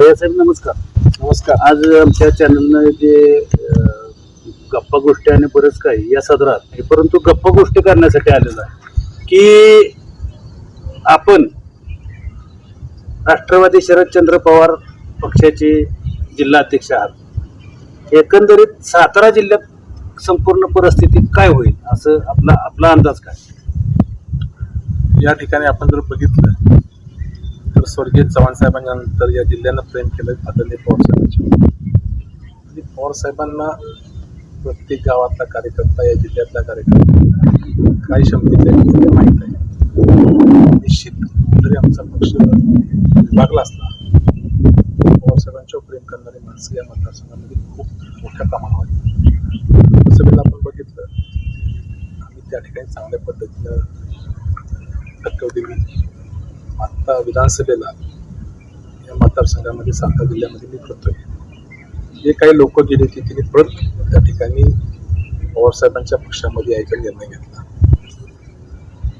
भैयासाहेब नमस्कार. नमस्कार. आज आमच्या चॅनलनं जे अं, गप्पा गोष्टी आणि बरंच काही या सदरात आहे. परंतु गप्पा गोष्टी करण्यासाठी आलेलो आहे. की आपण राष्ट्रवादी शरदचंद्र पवार पक्षाचे जिल्हा अध्यक्ष आहात. एकंदरीत सातारा जिल्ह्यात संपूर्ण परिस्थिती काय होईल? असं आपला आपला अंदाज काय? या ठिकाणी आपण जर बघितलं स्वर्गीय चव्हाण साहेबांच्या नंतर या जिल्ह्यानं प्रेम केलं आदरणीय पवार साहेबांच्या. आणि पवार साहेबांना प्रत्येक गावातला कार्यकर्ता या जिल्ह्यातला कार्यकर्ता. काय क्षमतेचे आहे माहीत आहे. निश्चित जरी आमचा पक्ष विभागला असला पवार प्रेम करणारी माणसं या मतदारसंघामध्ये खूप मोठ्या प्रमाणात आहेत. लोकसभेला आपण बघितलं आम्ही त्या ठिकाणी चांगल्या पद्धतीनं टक्कर दिली आत्ता विधानसभेला या मतदारसंघामध्ये सातारा जिल्ह्यामध्ये मी करतोय. जे काही लोक गेले ते तिने परत त्या ठिकाणी पवारसाहेबांच्या पक्षामध्ये यायचा निर्णय घेतला.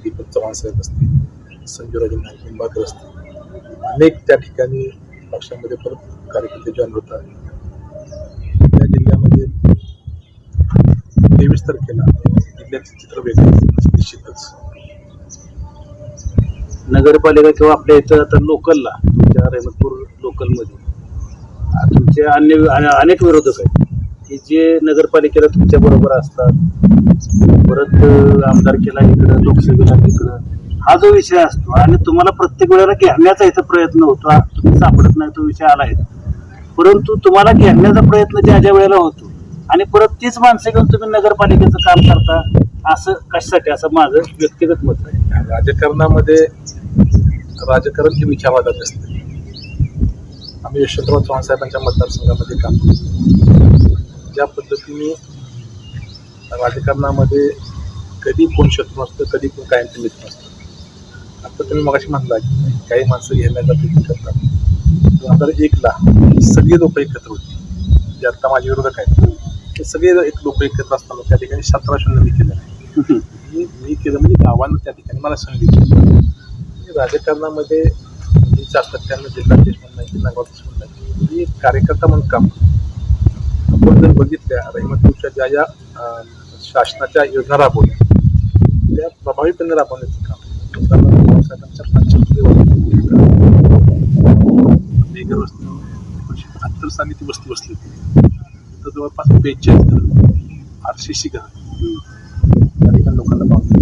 दीपक चव्हाण साहेब असतील संजूराजे नाईक निंबाळकर असतील अनेक त्या ठिकाणी पक्षामध्ये परत कार्यकर्ते जॉईन होतात. त्या जिल्ह्यामध्ये तेवीस तारखेला जिल्ह्याचे चित्र वेगळे निश्चितच. नगरपालिका किंवा आपल्या इथं आता लोकलला तुमच्या रेमतपूर लोकलमध्ये. तुमचे अन्य अनेक विरोधक आहेत. की जे नगरपालिकेला तुमच्या बरोबर असतात परत अ, आमदारकीला इकडं लोकसभेला तिकडं हा जो विषय असतो आणि तुम्हाला प्रत्येक वेळेला घेण्याचा इथं प्रयत्न होतो तुम्ही सापडत नाही तो विषय आला आहे. परंतु तुम्हाला घेण्याचा प्रयत्न ज्या ज्या वेळेला होतो आणि परत तीच माणसं घेऊन तुम्ही नगरपालिकेचं काम करता असं कशासाठी असं माझं व्यक्तिगत मत आहे. राजकारणामध्ये राजकारण हे विचारवादात असते. आम्ही यशवंतराव चव्हाण साहेबांच्या मतदारसंघामध्ये काम करतो. ज्या पद्धतीने राजकारणामध्ये कधी कोण शत्रू असतं कधी कोण कायमचं मित्र असतं आता तुम्ही मगाशी म्हणला की काही माणसं घेण्याचा प्रयत्न करतात दोन हजार एकला सगळे लोक एकत्र होती. जे आता माझे विरोधक आहेत ते सगळे एक लोक एकत्र असताना त्या ठिकाणी सतरा शून्य मी केलं नाही. मी मी केलं म्हणजे गावानं त्या ठिकाणी मला संधी दिली राजकारणामध्ये मी सातत्यानं जिल्हाध्यक्ष म्हणणं की नगराध्यक्ष म्हणणं मी एक कार्यकर्ता म्हणून काम आपण जर बघितल्या रहिमतपूरच्या ज्या ज्या शासनाच्या योजना राबवल्या त्या प्रभावीपणे राबवण्याचं काम उदाहरणार्थ बाबासाहेबांच्या पंचायत बेगर वस्ती एकोणीशे बहात्तर साली ती वस्ती बसली होती. तर जवळपास बेचाळीस घर आर सी घर त्या ठिकाणी लोकांना पाहतो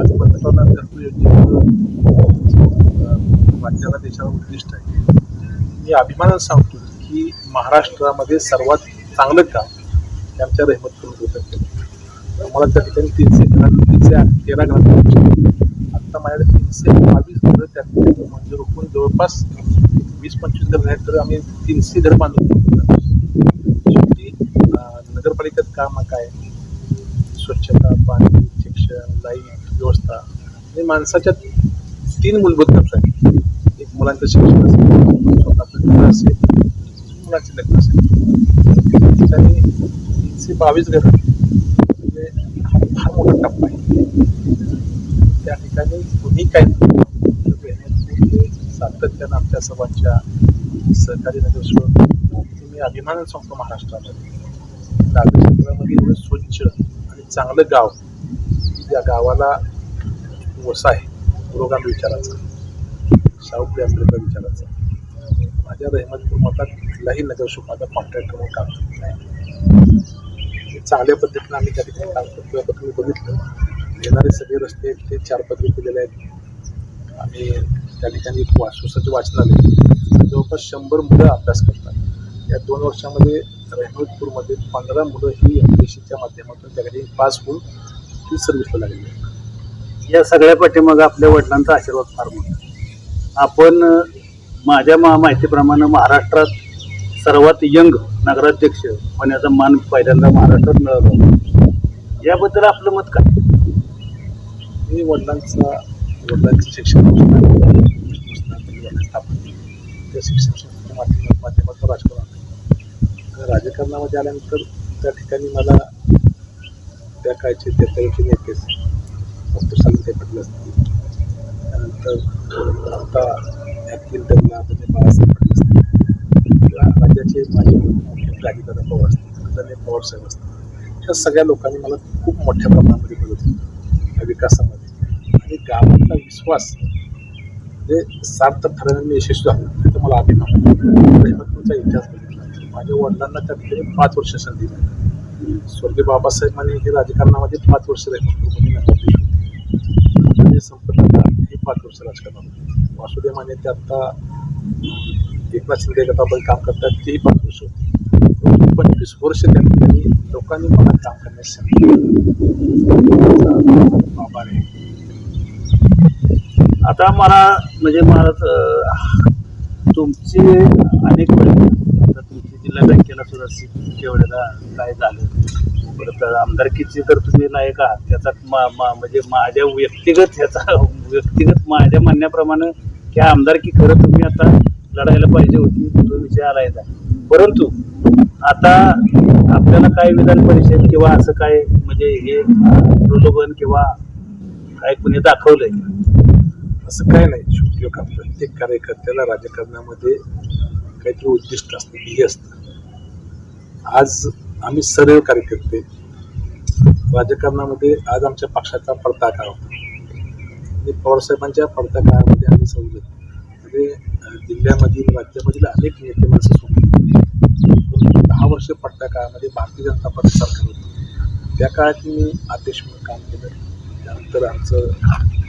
आज पंतप्रधान घरकुल योजनेचं त्याच्यावर उद्दिष्ट आहे. मी अभिमानानं सांगतो की महाराष्ट्रामध्ये सर्वात चांगलं काम हे आमच्या रहमतपूर लोकांनी मला त्या ठिकाणी तीनशे तीनशे तेरा घरांचे आत्ता माझ्याकडे तीनशे बावीस घरं त्या ठिकाणी मंजूर म्हणजे जवळपास वीस पंचवीस घर आहेत तर आम्ही तीनशे घर बांधून शेवटी नगरपालिकेत काम काय? स्वच्छता पाणी शिक्षण लाइट व्यवस्था. हे माणसाच्या तीन मूलभूत गरजा आहेत. मुलांचं शिक्षण असेल स्वतःचं घर असेल मुलांचे लग्न असेल त्याने तीनशे बावीस घर म्हणजे फार मोठा टप्पा आहे. त्या ठिकाणी कुणी काय सातत्यानं आमच्या सभांच्या सहकारी नगरसेवक मी अभिमानानं सांगतो महाराष्ट्रामध्ये नागरी क्षेत्रामध्ये एवढं स्वच्छ आणि चांगलं गाव या गावाला वसा आहे. पुरोगामी विचाराचा शाहू असल्याचा विचारायचा. माझ्या रहिमतपूर मतात कुठलाही नगरसेवक माझा कॉन्ट्रॅक्टर म्हणून काम करत नाही. चांगल्या पद्धतीनं आम्ही त्या ठिकाणी काम करतो. आता तुम्ही बघितलं येणारे सगळे रस्ते आहेत ते चार पदवी केलेले आहेत. आम्ही त्या ठिकाणी एक वासुसाचे वाचनालय जवळपास शंभर मुलं अभ्यास करतात. या दोन वर्षामध्ये रहिमतपूरमध्ये पंधरा मुलं ही एम पी एस सीच्या माध्यमातून त्या ठिकाणी पास होऊन ती सर्व्हिसला लागलेली या सगळ्या पाठीमागं आपल्या वडिलांचा आशीर्वाद फार मोठा आपण माझ्या मा माहितीप्रमाणे महाराष्ट्रात सर्वात यंग नगराध्यक्ष होण्याचा मान पहिल्यांदा महाराष्ट्रात मिळाला याबद्दल आपलं मत काय? मी वडिलांचा वडिलांचं शिक्षण स्थापन त्या शिक्षण माध्यमातून राजकारण राजकारणामध्ये आल्यानंतर त्या ठिकाणी मला त्या काळचे त्या त्यावेळचे नेतेच डॉक्टर असतील तर राज्याचे माझे राजीदादा पवार असतील आदरणीय पवार साहेब असतील. सगळ्या लोकांनी मला खूप मोठ्या प्रमाणामध्ये मदत केली या विकासामध्ये. आणि गावातला विश्वास जे सार्थ ठरवण्याने यशस्वी झालो तर मला अभिमान तुमचा इतिहास बघितला माझ्या वडिलांना त्या ठिकाणी पाच वर्ष संधी मिळाली. स्वर्गीय बाबासाहेबांनी हे राजकारणामध्ये पाच वर्ष रेहमतपूरमध्ये नकार पाच वर्ष राजकारणात वासुदेव माने ते आत्ता एकनाथ शिंदे गटाबद्दल काम करतात तेही पाच वर्ष होते. पंचवीस वर्ष त्या ठिकाणी लोकांनी मला काम करण्यास सांगितलं. आभार आहे आता मला म्हणजे मला तर तुमची अनेक वेळेला आता तुमची जिल्हा बँकेला सुद्धा सीटच्या वेळेला काय झालं? परत आमदारकीची तर तुम्ही नाही आहात त्याचा मा- मा- म्हणजे माझ्या व्यक्तिगत ह्याचा व्यक्तिगत माझ्या म्हणण्याप्रमाणे की आमदारकी खरं तुम्ही आता लढायला पाहिजे होती तो विषय आला आलाय परंतु आता आपल्याला काय विधान परिषद किंवा असं काय म्हणजे हे प्रलोभन किंवा काय कुणी दाखवलंय? असं काय नाही. शेवटी का प्रत्येक कार्यकर्त्याला राजकारणामध्ये काहीतरी उद्दिष्ट असतं ध्येय असतं. आज आम्ही सर्व कार्यकर्ते राजकारणामध्ये आज आमच्या पक्षाचा पडता काळ होता. आणि पवारसाहेबांच्या पडता काळामध्ये आम्ही समजत म्हणजे जिल्ह्यामधील राज्यामधील अनेक नेते माणसं सोडली दहा वर्ष पडता काळामध्ये भारतीय जनता पार्टी सरकार होतं. त्या काळात मी आदेश म्हणून काम केलं. त्यानंतर आमचं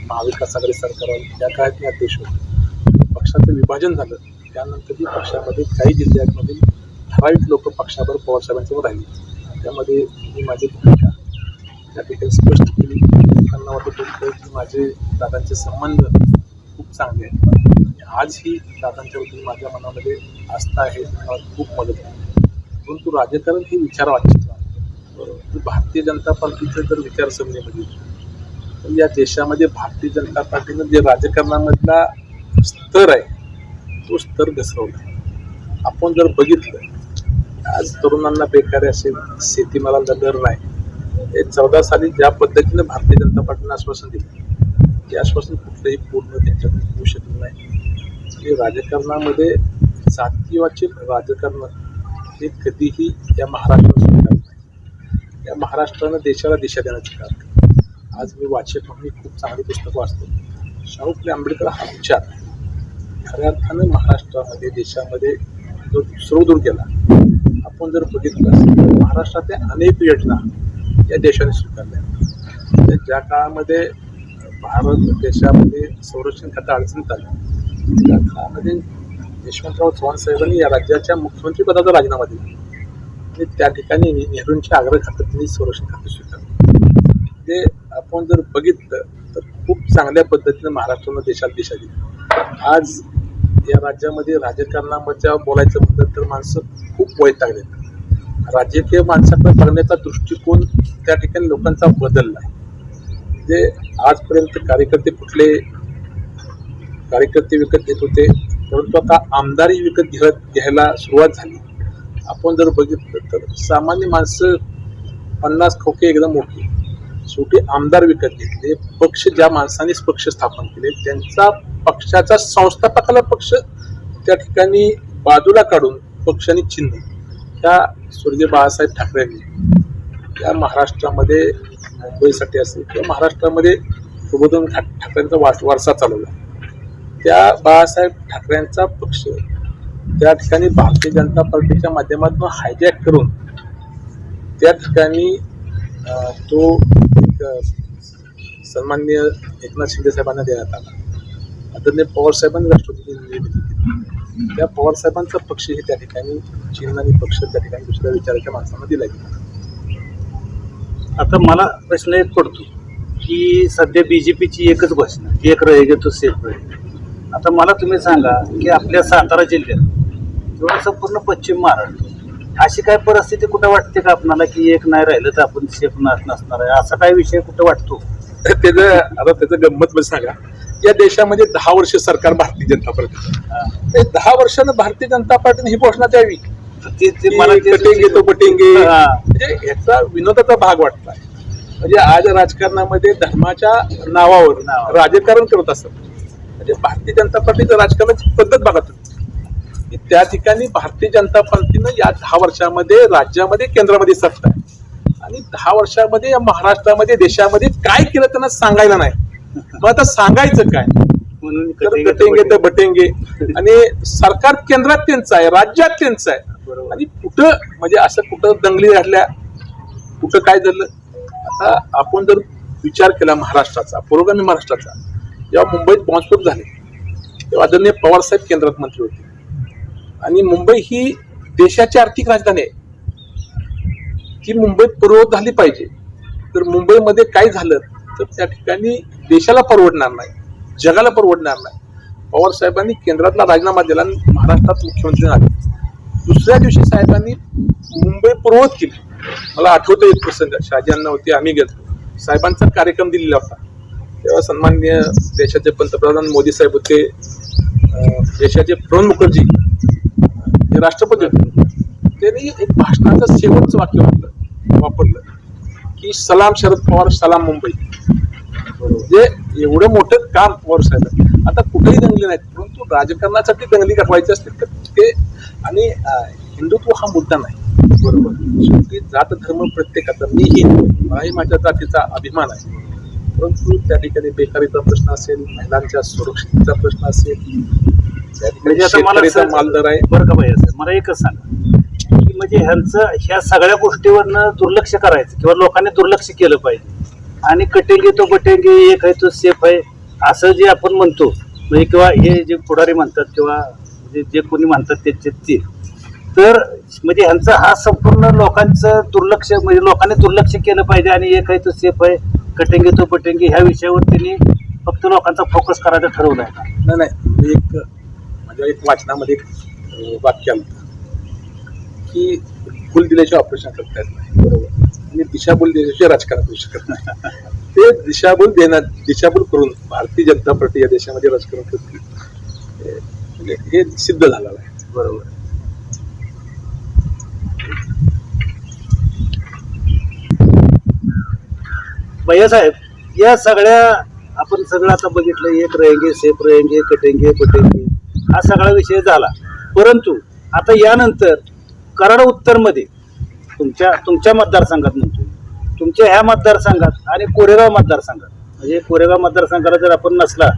महाविकास आघाडी सरकार आलं त्या काळात मी अध्यक्ष होतो. पक्षाचं विभाजन झालं. त्यानंतरही पक्षामध्ये काही जिल्ह्यांमधील ठराविक लोक पक्षावर पवारसाहेबांच्यावर राहिले त्यामध्ये मी माझी भूमिका त्या ठिकाणी स्पष्ट केली. त्यांना वाटत होतं की माझे दादांचे संबंध खूप चांगले आहेत. आणि आजही दादांच्या वतीने माझ्या मनामध्ये आस्था आहे मला खूप मदत आहे परंतु राजकारण हे विचारवाचित तू भारतीय जनता पार्टीचं जर विचारसरणीमध्ये तर या देशामध्ये भारतीय जनता पार्टीनं जे राजकारणामधला स्तर आहे तो स्तर घसरवला आपण जर बघितलं आज तरुणांना बेकारी असेल शेतीमालाला दर नाही. हे चौदा साली ज्या पद्धतीनं भारतीय जनता पार्टीनं आश्वासन दिलं ते आश्वासन कुठलंही पूर्ण त्यांच्याकडून होऊ शकलं नाही. आणि राजकारणामध्ये जातीवाचे राजकारण हे कधीही या महाराष्ट्रात स्वीकारलं नाही. या महाराष्ट्रानं देशाला दिशा देण्याचं काम आज मी वाचक म्हणून खूप चांगली पुस्तकं वाचतो. शाहू फुले आंबेडकर हा विचार खऱ्या अर्थानं महाराष्ट्रामध्ये देशामध्ये जो सुरू केला आपण जर बघितलं तर महाराष्ट्रातल्या अनेक योजना या देशाने स्वीकारल्या. म्हणजे ज्या काळामध्ये भारत देशामध्ये संरक्षण खातं अडचणीत आलं त्या काळामध्ये यशवंतराव चव्हाण साहेबांनी या राज्याच्या मुख्यमंत्री पदाचा राजीनामा दिला. आणि त्या ठिकाणी नेहरूंच्या आग्रह खात्यात त्यांनी संरक्षण खातं स्वीकारलं. ते आपण जर बघितलं तर खूप चांगल्या पद्धतीने महाराष्ट्रानं देशात दिशा दिली. आज या राज्यामध्ये राजकारणामध्ये बोलायचं म्हटलं तर माणसं खूप वैतागले राजकीय माणसाकडे बघण्याचा दृष्टिकोन त्या ठिकाणी लोकांचा बदलला आहे जे आजपर्यंत कार्यकर्ते कुठले कार्यकर्ते विकत घेत होते परंतु आता आमदारी विकत घेत घ्यायला सुरुवात झाली. आपण जर बघितलं तर सामान्य माणसं पन्नास खोके एकदम मोठी. शेवटी आमदार विकत घेतले पक्ष ज्या माणसांनीच पक्ष स्थापन केले त्यांचा पक्षाचा संस्थापकाला पक्ष त्या ठिकाणी बाजूला काढून पक्षाने चिन्ह त्या स्वर्गीय बाळासाहेब ठाकरेंनी त्या महाराष्ट्रामध्ये मुंबईसाठी असेल किंवा महाराष्ट्रामध्ये प्रबोधन ठाकरेंचा वास वारसा चालवला. त्या बाळासाहेब ठाकरेंचा पक्ष त्या ठिकाणी भारतीय जनता पार्टीच्या माध्यमातून हायजॅक करून त्या ठिकाणी तो सन्माननीय एकनाथ शिंदे साहेबांना देण्यात आला. आदरणीय पवारसाहेबांनी राष्ट्रपती निर्मिती केली त्या पवारसाहेबांचा पक्ष हे त्या ठिकाणी चिन्ह आणि पक्ष त्या ठिकाणी दुसऱ्या विचाराच्या माणसांना दिला गेला आता मला प्रश्न एक पडतो की सध्या बीजेपीची एकच घोषणा एक रहेगे तो सेफ रहेगा आता मला तुम्ही सांगा की आपल्या सातारा जिल्ह्यात किंवा संपूर्ण पश्चिम महाराष्ट्र अशी काय परिस्थिती कुठं वाटते का आपणाला की एक नाही राहिलं तर आपण सेफ नसणार आहे? असा काय विषय कुठं वाटतो? त्याचं आता त्याचं गंमत म्हणजे सांगा. या देशामध्ये दहा वर्ष सरकार भारतीय जनता पार्टी. ते दहा वर्षानं भारतीय जनता पार्टीने ही घोषणा द्यावी. पटेंगे तो पटेंगे हा. म्हणजे याचा विनोदाचा भाग वाटलाय म्हणजे आज राजकारणामध्ये धर्माच्या नावावर. राजकारण करत असत म्हणजे भारतीय जनता पार्टीचं राजकारणाची पद्धत बघा तुम्ही. की त्या ठिकाणी भारतीय जनता पार्टीनं या दहा वर्षामध्ये राज्यामध्ये केंद्रामध्ये सत्ता आहे. आणि दहा वर्षामध्ये या महाराष्ट्रामध्ये देशामध्ये काय केलं त्यांना सांगायला नाही. मग आता सांगायचं काय? म्हणून तर बटेंगे तर तर बटेंगे. आणि सरकार केंद्रात त्यांचं आहे राज्यात त्यांचं आहे. आणि कुठं म्हणजे असं कुठं दंगली घडल्या कुठं काय झालं? आता आपण जर विचार केला महाराष्ट्राचा पुरोगामी महाराष्ट्राचा जेव्हा मुंबईत बॉम्बस्फोट झाले तेव्हा आदरणीय पवारसाहेब केंद्रात मंत्री होते. आणि मुंबई ही देशाची आर्थिक राजधानी आहे. ती मुंबईत पूर्वत झाली पाहिजे. तर मुंबईमध्ये काय झालं तर त्या ठिकाणी देशाला परवडणार नाही जगाला परवडणार नाही. पवार साहेबांनी केंद्रातला राजीनामा दिला आणि महाराष्ट्रात मुख्यमंत्री झाले. दुसऱ्या दिवशी साहेबांनी मुंबई पूर्वत केली. मला आठवतं एक प्रसंग शहाजींना होते आम्ही गेलो. साहेबांचा कार्यक्रम दिलेला होता. तेव्हा सन्माननीय देशाचे पंतप्रधान मोदी साहेब होते. देशाचे प्रणव मुखर्जी राष्ट्रपती होते. त्यांनी एक भाषणाचं शेवटचं वाक्य म्हटलं वापरलं. की सलाम शरद पवार सलाम मुंबई. म्हणजे एवढं मोठं काम पवार साहेब आता कुठेही दंगली नाहीत परंतु राजकारणासाठी दंगली घडवायची असतील तर ते आणि हिंदुत्व हा मुद्दा नाही. बरोबर. शेवटी जात धर्म प्रत्येकाचा. मी हिंदू मलाही माझ्या जातीचा अभिमान आहे. परंतु त्या ठिकाणी बेकारीचा प्रश्न असेल महिलांच्या सुरक्षिततेचा प्रश्न असेल म्हणजे आता मला शेतकऱ्याचा असं- मालदर आहे. बरं का भैया साहेब मला एकच सांगा. की म्हणजे ह्यांचं ह्या सगळ्या गोष्टीवरनं दुर्लक्ष करायचं किंवा लोकांनी दुर्लक्ष केलं पाहिजे. आणि कटेंगे तो बटेंगे एक आहे तो सेफ आहे असं जे आपण म्हणतो म्हणजे किंवा हे जे पुढारी म्हणतात किंवा जे जे कोणी म्हणतात त्याचे ते. तर म्हणजे ह्यांचं हा संपूर्ण लोकांचं दुर्लक्ष म्हणजे लोकांनी दुर्लक्ष केलं पाहिजे आणि एक आहे तो सेफ आहे. कटेंगे तो बटेंगे ह्या विषयावर त्यांनी फक्त लोकांचा फोकस करायचं ठरवलं आहे नाही नाही एक माझ्या एक वाचनामध्ये एक वाक्य आलं की फुल दिल्याशिवाय ऑपरेशन करता येत नाही. बरोबर. आणि दिशाभूल दिल्याशिवाय राजकारण करू शकत नाही. ते दिशाभूल देण्यात दिशाभूल करून भारतीय जनता पार्टी या देशामध्ये राजकारण करते हे सिद्ध झालेलं आहे. बरोबर. भैयासाहेब या सगळ्या आपण सगळं आता बघितलं एक रहेंगे सेफ रहेंगे कटेंगे पटेंगे हा सगळा विषय झाला. परंतु आता यानंतर कराड उत्तरमध्ये तुमच्या तुमच्या मतदारसंघात म्हणतो तुमच्या ह्या मतदारसंघात आणि कोरेगाव मतदारसंघात म्हणजे कोरेगाव मतदारसंघाला जर आपण नसला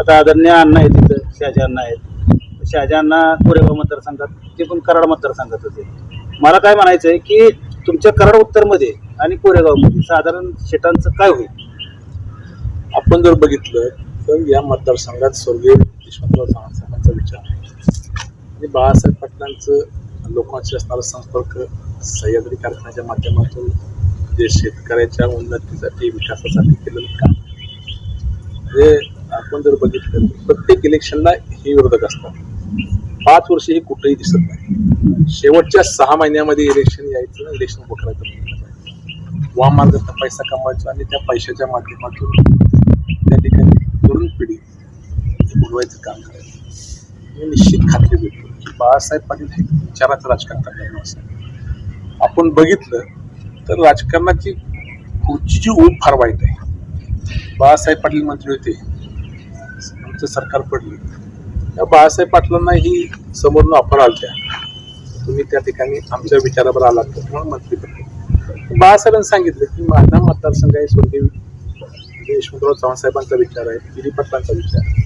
आता आदरणीय अण्णा आहेत तिथं शहाजी अण्णा आहेत. शहाजांना कोरेगाव मतदारसंघात ते पण कराड मतदारसंघात होते मला काय म्हणायचं आहे की तुमच्या कराड उत्तरमध्ये आणि कोरेगावमध्ये साधारण शेटांचं काय होईल? आपण जर बघितलं तर या मतदारसंघात स्वर्गीय यशवंतराव चव्हाण साहेबांचा विचार आणि बाळासाहेब पाटलांचं लोकांशी असणारा संपर्क सह्याद्री कारखान्याच्या माध्यमातून जे शेतकऱ्याच्या उन्नतीसाठी विकासासाठी केलेलं काम म्हणजे आपण जर बघितलं प्रत्येक इलेक्शनला हे विरोधक असतात. पाच वर्ष हे कुठेही दिसत नाही. शेवटच्या सहा महिन्यामध्ये इलेक्शन यायचं इलेक्शन घोटाळा वाम मार्गाचा पैसा कमवायचा आणि त्या पैशाच्या माध्यमातून त्या ठिकाणी तरुण पिढी हे बुडवायचं काम करायचं. मी निश्चित खात्री देतो की बाळासाहेब पाटील हे विचाराचं राजकारण करणार असं. आपण बघितलं तर राजकारणाची पुढची ऊब फार वाईट आहे. बाळासाहेब पाटील मंत्री होते आमचं सरकार पडलं. त्या बाळासाहेब पाटलांना ही समोरनं ऑफर आलत्या. तुम्ही त्या ठिकाणी आमच्या विचारावर आलात तर म्हणून मंत्री बाळासाहेबांनी सांगितलं की माझा मतदारसंघ आहे स्वर्गीय यशवंतराव चव्हाण साहेबांचा विचार आहे दिलीप पाटलांचा विचार आहे.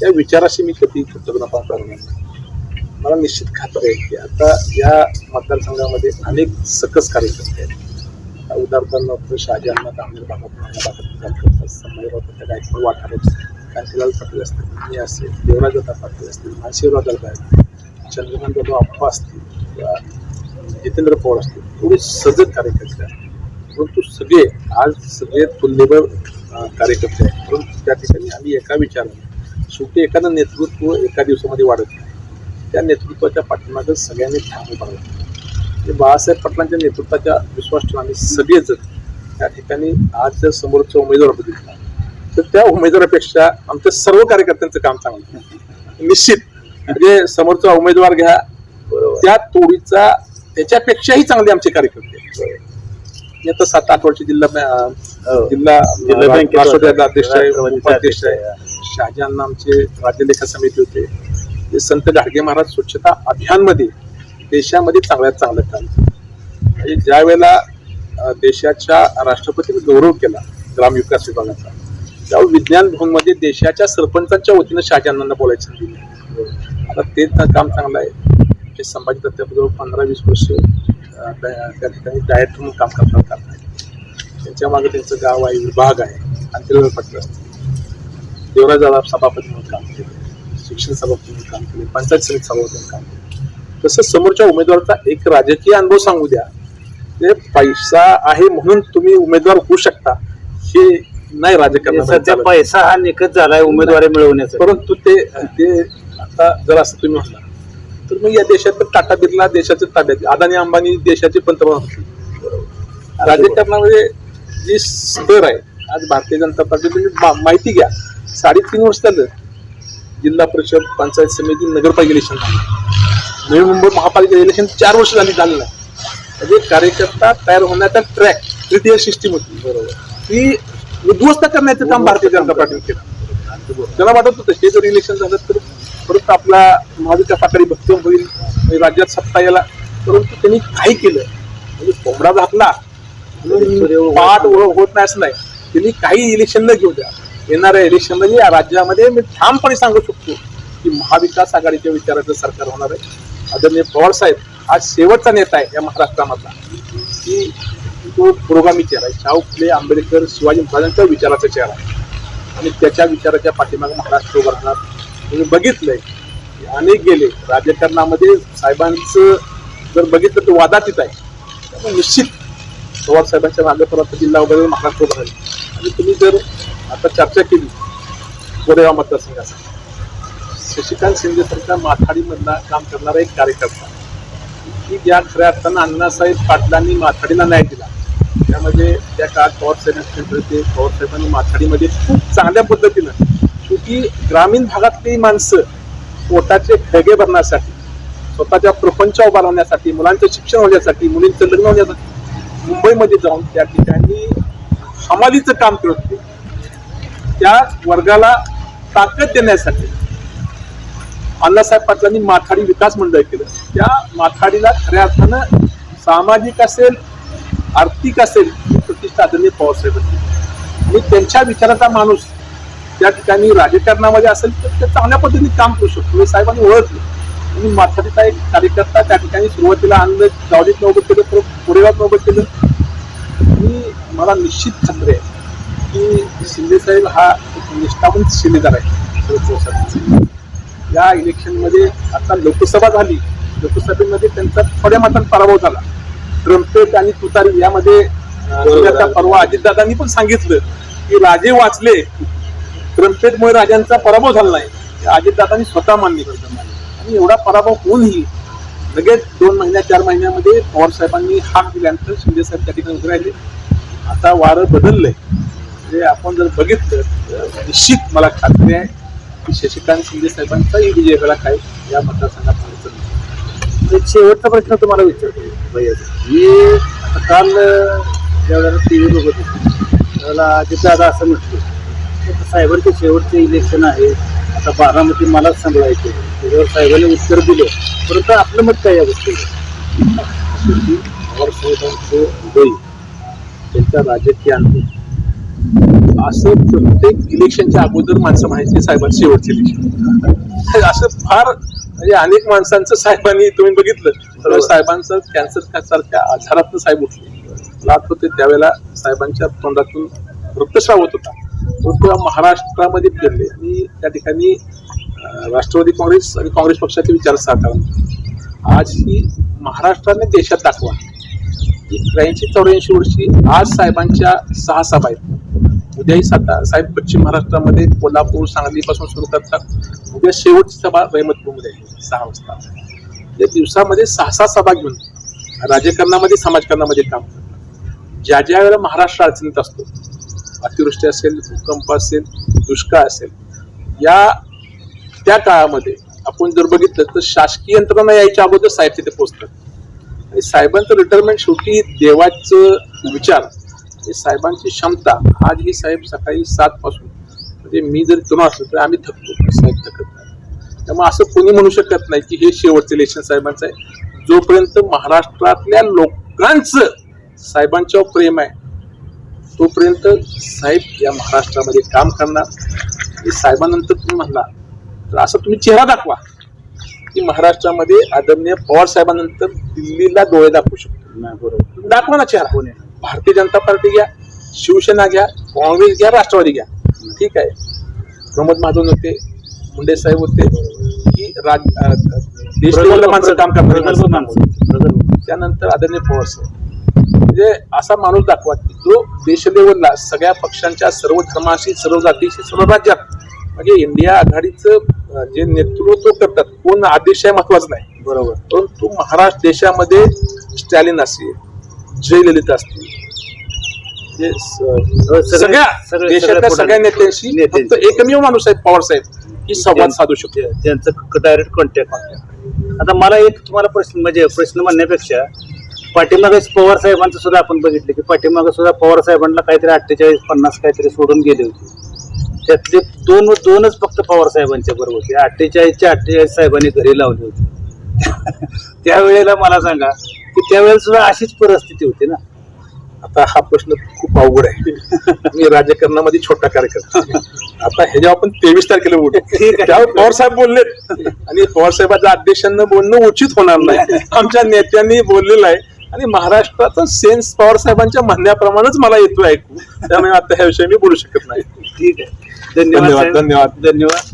त्या विचाराशी मी कधी कृतज्ञता करणार नाही. मला निश्चित खात्री आहे की आता या मतदारसंघामध्ये अनेक सकस कार्यकर्ते आहेत. उदाहरण डॉक्टर शहाजहान दामनेर बाबा माझ्या संभाजीराव त्या गायकवाड कांतीलाल पाटील असतील मी असेल देवराज दादा पाटील असतील मानशिवराव दादा चंद्रकांत बाबा अप्पा असतील जितेंद्र पवार असतील. एवढे सजग कार्यकर्ते आहेत. परंतु सगळे आज सगळे तुल्यबळ कार्यकर्ते आहेत. परंतु त्या ठिकाणी आम्ही एका विचाराने शेवटी एखादं नेतृत्व एका दिवसामध्ये वाढत नाही. त्या नेतृत्वाच्या पाठीमागं सगळ्यांनी ठाम उभारलं म्हणजे बाळासाहेब पाटलांच्या नेतृत्वाच्या विश्वास ठेवून आम्ही सगळेच त्या ठिकाणी आज जर समोरचा उमेदवार बघितला तर त्या उमेदवारापेक्षा आमच्या सर्व कार्यकर्त्यांचं काम चांगलं निश्चित. म्हणजे समोरचा उमेदवार घ्या त्या तोडीचा त्याच्यापेक्षाही चांगले आमचे कार्यकर्ते. मी आता सात आठ वर्ष जिल्हा हो. जिल्हा जिल्हा. अध्यक्ष आहे उपाध्यक्ष आहे शहाजहान आमचे राज्य लेखा समिती होते ते संत गाडगे महाराज स्वच्छता अभियानमध्ये देशामध्ये चांगल्यात चांगलं काम. म्हणजे ज्या वेळेला देशाच्या राष्ट्रपतीने गौरव केला ग्रामविकास विभागाचा त्यावेळी विज्ञान भवनमध्ये देशाच्या सरपंचांच्या वतीनं शहाजानांना बोलायची संधी मिळाली. आता तेच काम चांगलं आहे ते संभाजी दत्ताजवळ पंधरा वीस वर्ष त्या ठिकाणी डायरेक्टर म्हणून काम करतात काम त्यांच्या मागे त्यांचं गाव आहे विभाग आहे आणि ते पटलं असतं. देवराज दादा सभापती म्हणून काम केलं शिक्षण सभापती म्हणून काम केले पंचायत समिती सभापती म्हणून काम केलं. तसंच समोरच्या उमेदवाराचा एक राजकीय अनुभव सांगू द्या. ते पैसा आहे म्हणून तुम्ही उमेदवार होऊ शकता हे नाही चालत. पैसा हा निकट झालाय उमेदवारी मिळवण्याचा परंतु ते ते आता जर असं तुम्ही म्हणला तर मग या देशात टाटा बिर्ला देशाच्या ताब्यात अदानी अंबानी देशाचे पंतप्रधान होते. राजकारणामध्ये जी स्तर आहे आज भारतीय जनता पार्टी तुम्ही माहिती घ्या. साडेतीन वर्ष झालं जिल्हा परिषद पंचायत समिती नगरपालिका इलेक्शन झालं. नवी मुंबई महापालिका इलेक्शन चार वर्ष झाली झालं नाही. म्हणजे कार्यकर्ता तयार होण्याचा ट्रॅक तृतीय सिस्टीम होती. बरोबर. ती उद्ध्वस्त करण्याचं काम भारतीय जनता पार्टीने केलं. त्याला वाटत होतं हे जर इलेक्शन झालं तर परत आपला महाविकास आघाडी भक्कम होईल राज्यात सत्ता यायला. परंतु त्यांनी काही केलं. म्हणजे कोंबडा म्हणून पाठ ओळख होत नाही असं नाही. त्यांनी काही इलेक्शन न घेऊ द्या. येणाऱ्या इलेक्शनला या राज्यामध्ये मी ठामपणे सांगू शकतो की महाविकास आघाडीच्या विचाराचं सरकार होणार आहे. आदरणीय पवार साहेब आज शेवटचा नेता आहे या महाराष्ट्रामधला. की तो पुरोगामी चेहरा आहे. शाहू फुले आंबेडकर शिवाजी महाराजांच्या विचाराचा चेहरा आहे. आणि त्याच्या विचाराच्या पाठीमागे महाराष्ट्र उभारणार. तुम्ही बघितलंय. अनेक गेले. राजकारणामध्ये साहेबांचं जर बघितलं तर वादातीत आहे. त्यामुळे निश्चित पवार साहेबांच्या मागेपर्यंत जिल्हा वगैरे महाराष्ट्र उभा राहील आणि तुम्ही जर आता चर्चा केली गोरेगाव मतदारसंघाचा शशिकांत शिंदे सारख्या माथाडीमधला काम करणारा एक कार्यकर्ता की ज्या खऱ्या अर्थानं अण्णासाहेब पाटलांनी माथाडीला न्याय दिला. त्यामध्ये त्या काळात पवार साहेबांचे ते पवार साहेबांनी माथाडीमध्ये खूप चांगल्या पद्धतीनं की ग्रामीण भागातली माणसं पोटाचे खेगे भरण्यासाठी स्वतःच्या प्रपंच उभा राहण्यासाठी मुलांचं शिक्षण होण्यासाठी मुलींचं लग्न होण्यासाठी मुंबईमध्ये जाऊन त्या ठिकाणी हमालीचं काम करत होते. त्या वर्गाला ताकद देण्यासाठी अण्णासाहेब पाटलांनी माथाडी विकास मंडळ केलं. त्या माथाडीला खऱ्या अर्थानं सामाजिक असेल आर्थिक असेल ही प्रतिष्ठा आदरणीय पवारसाहेबांची आणि त्यांच्या विचाराचा माणूस त्या ठिकाणी राजकारणामध्ये असेल तर ते चांगल्या पद्धतीने काम करू शकतो. हे साहेबांनी ओळखलं. आणि माथाडीचा एक कार्यकर्ता त्या ठिकाणी सुरुवातीला आणलं गावडीत नौबत केलं परत कोरेगावात नौबत केलं. आणि मला निश्चित खात्री आहे की शिंदेसाहेब हा एक निष्ठावंत शिलेदार आहे. शरद पवार या इलेक्शनमध्ये आता लोकसभा झाली. लोकसभेमध्ये त्यांचा थोड्या मतांत पराभव झाला. ट्रम्पेट आणि तुतारी यामध्ये परवा अजितदादांनी पण सांगितलं की राजे वाचले ट्रम्पेटमुळे राजांचा पराभव झाला नाही हे अजितदादांनी स्वतः मान्य केलं. आणि एवढा पराभव होऊनही लगेच दोन महिन्या चार महिन्यामध्ये पवार साहेबांनी हाक दिल्यानंतर शिंदे साहेब त्या ठिकाणी उभे राहिले. आता वारं बदललंय. म्हणजे आपण जर बघितलं तर निश्चित मला खात्री आहे की शशिकांत शिंदे साहेबांचाही विजय गळा काय या मतदारसंघात शेवटचा प्रश्न तुम्हाला विचारतो. भैया मी काल अं, ज्यावेळेला टी व्ही बघत होतो त्यावेळेला अजितदादा असं म्हटलं साहेबांचे शेवटचे इलेक्शन आहे. आता बारामती मलाच सांभाळायचे. त्याच्यावर साहेबांनी उत्तर दिलं. परंतु आपलं मत काय या गोष्टीवर? शेवटी पवार साहेबांचं त्यांचा राजकीय अनुभव असं प्रत्येक इलेक्शनच्या अगोदर माणसं माहिती साहेबांचं शेवटचे इलेक्शन असं फार म्हणजे अनेक माणसांचं साहेबांनी तुम्ही बघितलं. तर साहेबांचं कॅन्सर सारख्या आजारातून साहेब उठले. मला आठवते त्यावेळेला साहेबांच्या तोंडातून रक्तस्राव होत होता. तेव्हा महाराष्ट्रामध्ये फिरले. आणि त्या ठिकाणी राष्ट्रवादी काँग्रेस आणि काँग्रेस पक्षाचे विचार साधारण आज ही महाराष्ट्राने देशात दाखवा. त्र्याऐंशी चौऱ्याऐंशी वर्षी आज साहेबांच्या सहा सभा आहेत. उद्याही साता साहेब पश्चिम महाराष्ट्रामध्ये कोल्हापूर सांगलीपासून सुरू करतात. उद्या शेवटची सभा रहमतपूरमध्ये आहे सहा वाजता. या दिवसामध्ये सहा सहा सभा घेऊन राजकारणामध्ये समाजकारणामध्ये काम करतात. ज्या ज्या वेळेला महाराष्ट्र अडचणीत असतो अतिवृष्टी असेल भूकंप असेल दुष्काळ असेल या त्या काळामध्ये आपण जर बघितलं तर शासकीय यंत्रणा यायच्या अगोदर साहेब तिथे पोहोचतात. आणि साहेबांचं रिटायरमेंट शेवटी देवाचं विचार म्हणजे साहेबांची क्षमता आज ही साहेब सकाळी सात पासून म्हणजे मी जर तरुण असलो तर आम्ही थकतो साहेब थकत नाही. त्यामुळे असं कोणी म्हणू शकत नाही की हे शेवटचं इलेक्शन साहेबांचं आहे. जोपर्यंत महाराष्ट्रातल्या लोकांचं साहेबांच्यावर प्रेम आहे तोपर्यंत साहेब या महाराष्ट्रामध्ये काम करणार. साहेबांनंतर तुम्ही म्हणला तर असं तुम्ही चेहरा दाखवा. की महाराष्ट्रामध्ये आदरणीय पवार साहेबांनंतर दिल्लीला डोळे दाखवू शकतो. नाही बरोबर. तुम्ही दाखवा ना चेहरा. कोणी? भारतीय जनता पार्टी घ्या शिवसेना घ्या काँग्रेस घ्या राष्ट्रवादी घ्या. ठीक आहे. प्रमोद महाजन होते मुंडे साहेब होते की राज देश माणसं काम करणारी. त्यानंतर आदरणीय पवार साहेब. म्हणजे असा माणूस दाखवा की जो देश लेवलला सगळ्या पक्षांच्या सर्व धर्माशी सर्व जातीशी सर्व राज्यात म्हणजे इंडिया आघाडीचं जे नेतृत्व करतात कोण आदेश आहे महत्वाचं नाही. बरोबर. परंतु महाराष्ट्र देशामध्ये स्टॅलिन असेल जयललिता असतील सगळ्या सगळे- देशातल्या सगळ्या नेत्यांशी. फक्त एकमेव माणूस आहे पवार साहेब की संवाद साधू शकतो. त्यांचं डायरेक्ट कॉन्टॅक्ट आता मला एक तुम्हाला प्रश्न म्हणजे प्रश्न म्हणण्यापेक्षा पाठीमागे पवार साहेबांचं सुद्धा आपण बघितलं की पाठीमागे सुद्धा पवार साहेबांना काहीतरी अठ्ठेचाळीस पन्नास काहीतरी सोडून गेले होते. त्यातले दोन दोनच फक्त पवार साहेबांच्या बरोबर होते. अठ्ठेचाळीसच्या अठ्ठेचाळीस साहेबांनी घरी लावले होते. त्यावेळेला मला सांगा की त्यावेळेला सुद्धा अशीच परिस्थिती होती ना? आता हा प्रश्न खूप अवघड आहे. मी राजकारणामध्ये छोटा कार्यकर्ता. आता ह्याच्यावर आपण तेवीस तारखेला बोलू. त्यावर पवार साहेब बोललेत. आणि पवार साहेबांच्या अध्यक्षांना बोलणं उचित होणार नाही. आमच्या नेत्यांनी बोललेलं आहे. आणि महाराष्ट्राचा सेन्स पवार साहेबांच्या म्हणण्याप्रमाणेच मला येतो ऐकू. त्यामुळे आता ह्या विषयी मी बोलू शकत नाही. ठीक आहे. धन्यवाद धन्यवाद. धन्यवाद.